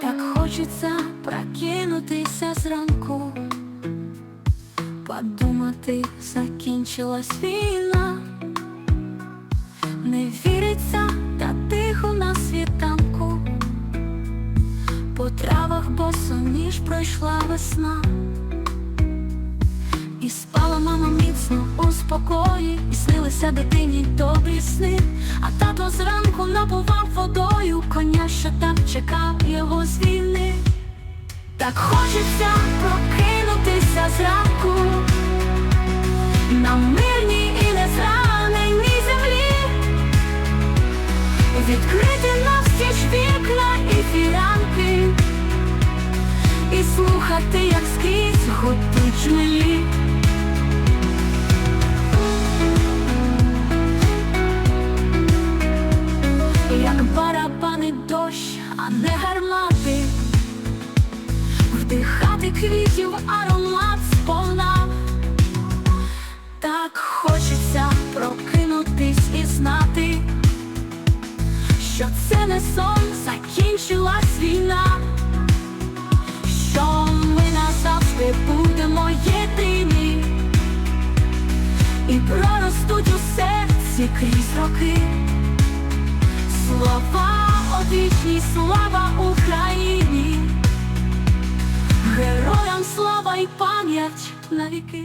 Так хочеться прокинутися зранку, подумати, закінчилась війна, не віриться, та тихо на світанку, по травах босоніж пройшла весна, і спала мама міцно у спокої, і снилися дитині добрі сни, а тато зранку напував водою коня, що так чекав його з війни. Так хочеться прокинутися зранку на мирній і незраненій землі, відкрити навстіж вікна і фіранки, і слухати, як скрізь гудуть жмелі. Гармати, вдихати квітів аромат сповна. Так хочеться прокинутись і знати, що це не сон, закінчилась війна, що ми назавжди будемо єдині і проростуть у серці крізь роки. Слова одвічні, слава Україні, героям слава і пам'ять навіки.